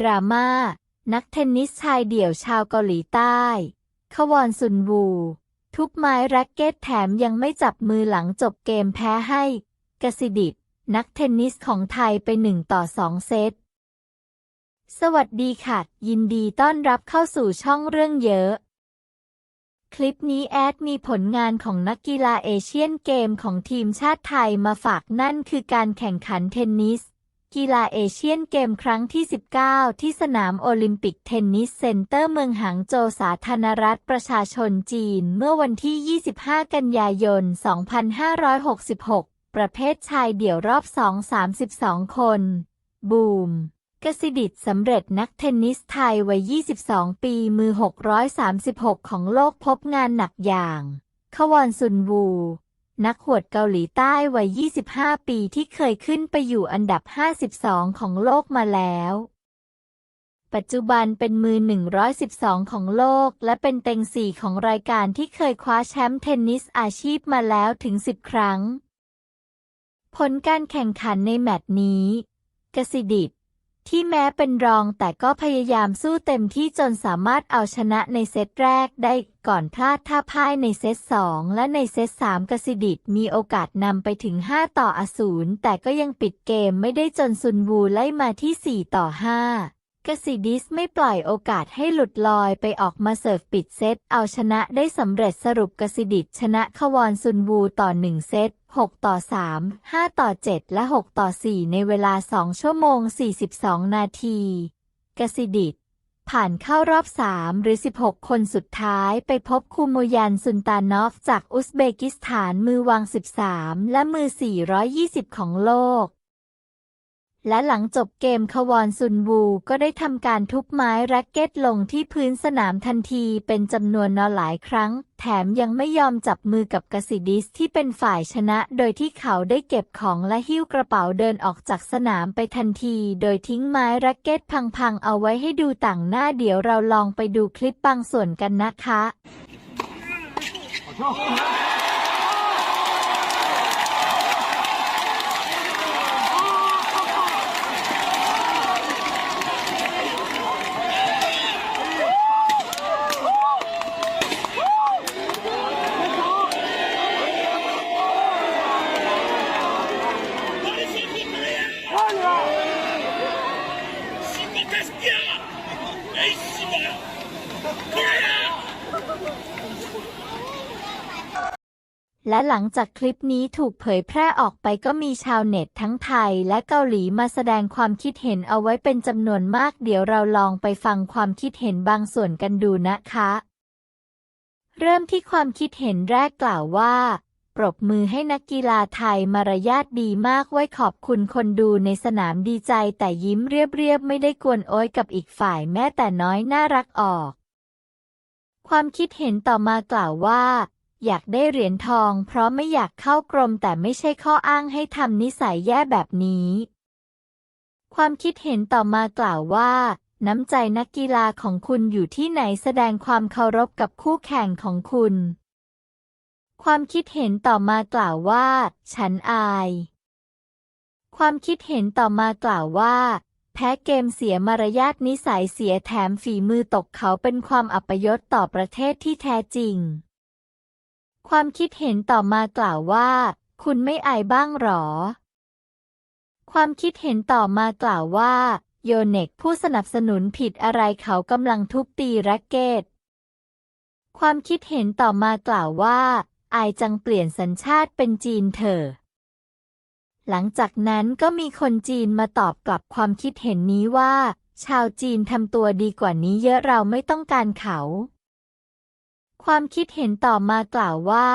ดราม่า นักเทนนิสชายเดี่ยวชาวเกาหลีใต้ ขวอนซุนวู ทุบไม้แร็กเก็ตแถมยังไม่จับมือหลังจบเกมแพ้ให้กสิดิตนักเทนนิสของไทยไปหนึ่งต่อสองเซต สวัสดีค่ะ ยินดีต้อนรับเข้าสู่ช่องเรื่องเยอะ คลิปนี้แอดมีผลงานของนักกีฬาเอเชียนเกมของทีมชาติไทยมาฝากนั่นคือการแข่งขันเทนนิส กีฬาเอเชียนเกมครั้งที่ 19 ที่สนามโอลิมปิกเทนนิสเซ็นเตอร์เมืองหางโจวสาธารณรัฐประชาชนจีน เมื่อวันที่ 25 กันยายน 2566 ประเภทชายเดี่ยวรอบ2 32 คน บูมกสิดิตสำเร็จนักเทนนิสไทยวัย 22 ปีมือ 636 ของโลกพบงานหนักอย่าง ขวอนซุนวู นักหวดเกาหลีใต้วัย 25 ปีที่เคยขึ้นไปอยู่อันดับ 52 ของโลกมาแล้ว ปัจจุบันเป็นมือ 112 ของโลก และเป็นเต็งสี่ของรายการที่เคยคว้าแชมป์เทนนิสอาชีพมาแล้วถึง 10 ครั้ง ผลการแข่งขันในแมตช์นี้ กสิดิตที่แม้เป็นรองแต่ก็พยายามสู้เต็มที่จนสามารถเอาชนะในเซตแรกได้ ก่อนพลาดท่าพ่ายในเซต 2 และในเซต 3กสิดิตมีโอกาสนำไปถึง 5 ต่ออสูรแต่ก็ยังปิดเกมไม่ได้จนซุนวูไล่มาที่ 4 ต่อ 5 กสิดิสไม่ปล่อยโอกาสให้หลุดลอยไปออกมาเสิร์ฟปิดเซต เอาชนะได้สำเร็จสรุปกสิดิตชนะขวอนซุนวูต่อ 1 เซต 6 ต่อ 3 5 ต่อ 7 และ 6 ต่อ 4 ในเวลา 2 ชั่วโมง 42 นาที กสิดิต ผ่านเข้ารอบ 3 หรือ 16 คนสุดท้ายไปพบคูโมยันซุนตานอฟจากอุซเบกิสถานมือวาง 13 และมือ 420 ของโลก และหลังจบเกมควอนซุนวูก็ได้ทำการทุบไม้แร็กเก็ตลงที่พื้นสนามทันทีเป็นจำนวนนอหลายครั้ง แถมยังไม่ยอมจับมือกับกสิดิสที่เป็นฝ่ายชนะ โดยที่เขาได้เก็บของและหิ้วกระเป๋าเดินออกจากสนามไปทันที โดยทิ้งไม้แร็กเก็ตพังๆเอาไว้ให้ดูต่างหน้าเดี๋ยวเราลองไปดูคลิปบางส่วนกันนะคะ 씨발 새끼야! 에이 씨발! 그래야! และหลังจากคลิปนี้ถูกเผยแพร่ออกไปก็มีชาวเน็ตทั้งไทยและเกาหลีมาแสดงความคิดเห็นเอาไว้เป็นจำนวนมาก เดี๋ยวเราลองไปฟังความคิดเห็นบางส่วนกันดูนะคะ เริ่มที่ความคิดเห็นแรกกล่าวว่า ปรบมือให้นักกีฬาไทยมารยาทดีมากไว้ขอบคุณคนดูในสนามดีใจแต่ยิ้มเรียบๆ ไม่ได้กวนโอยกับอีกฝ่ายแม้แต่น้อยน่ารักออก ความคิดเห็นต่อมากล่าวว่า อยากได้เหรียญทอง เพราะไม่อยากเข้ากรมแต่ไม่ใช่ข้ออ้างให้ทำนิสัยแย่แบบนี้ ความคิดเห็นต่อมากล่าวว่าน้ำใจนักกีฬาของคุณอยู่ที่ไหนแสดงความเคารพกับคู่แข่งของคุณ ความคิดเห็นต่อมากล่าวว่า ฉันอาย ความคิดเห็นต่อมากล่าวว่า แพ้เกมเสียมารยาทนิสัยเสียแถมฝีมือตกเขาเป็นความอัปยศต่อประเทศที่แท้จริง ความคิดเห็นต่อมากล่าวว่า คุณไม่อายบ้างหรอ ความคิดเห็นต่อมากล่าวว่า โยเน็กผู้สนับสนุนผิดอะไรเขากำลังทุบตีแร็กเกตความคิดเห็นต่อมากล่าวว่า อายจังเปลี่ยนสัญชาติเป็นจีนเถอะหลังจากนั้นก็มีคนจีนมาตอบกลับความคิดเห็นนี้ว่า ชาวจีนทำตัวดีกว่านี้เยอะเราไม่ต้องการเขา ความคิดเห็นต่อมากล่าวว่า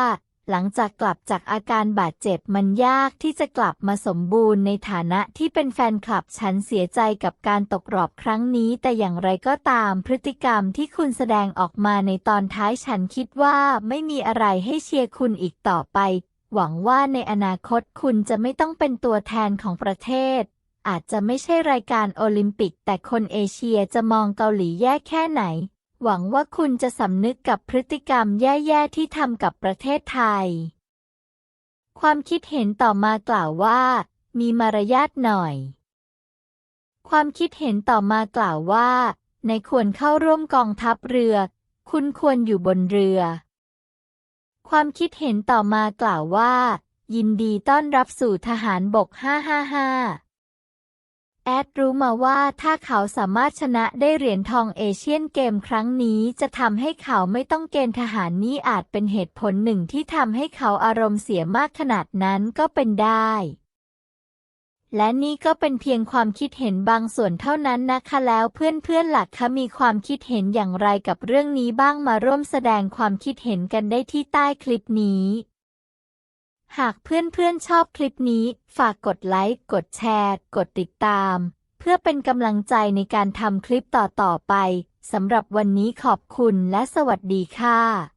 หลังจากกลับจากอาการบาดเจ็บมันยากที่จะกลับมาสมบูรณ์ในฐานะที่เป็นแฟนคลับฉันเสียใจกับการตกรอบครั้งนี้ แต่อย่างไรก็ตามพฤติกรรมที่คุณแสดงออกมาในตอนท้ายฉันคิดว่าไม่มีอะไรให้เชียร์คุณอีกต่อไป หวังว่าในอนาคตคุณจะไม่ต้องเป็นตัวแทนของประเทศ อาจจะไม่ใช่รายการโอลิมปิก แต่คนเอเชียจะมองเกาหลีแย่แค่ไหน หวังว่าคุณจะสำนึกกับพฤติกรรมแย่ๆที่ทำกับประเทศไทย ความคิดเห็นต่อมากล่าวว่า มีมารยาทหน่อย ความคิดเห็นต่อมากล่าวว่า ในควรเข้าร่วมกองทัพเรือ คุณควรอยู่บนเรือ ความคิดเห็นต่อมากล่าวว่า ยินดีต้อนรับสู่ทหารบก 555 แอดรู้มาว่าถ้าเขาสามารถชนะได้เหรียญทองเอเชียนเกมครั้งนี้จะทำให้เขาไม่ต้องเกณฑ์ทหารนี่อาจเป็นเหตุผลหนึ่งที่ทำให้เขาอารมณ์เสียมากขนาดนั้นก็เป็นได้ และนี่ก็เป็นเพียงความคิดเห็นบางส่วนเท่านั้นนะคะแล้วเพื่อนๆหลักคะมีความคิดเห็นอย่างไรกับเรื่องนี้บ้างมาร่วมแสดงความคิดเห็นกันได้ที่ใต้คลิปนี้ หากเพื่อนๆชอบคลิปนี้ ฝากกดไลค์ กดแชร์ กดติดตาม เพื่อเป็นกำลังใจในการทำคลิปต่อๆไปสำหรับวันนี้ขอบคุณและสวัสดีค่ะ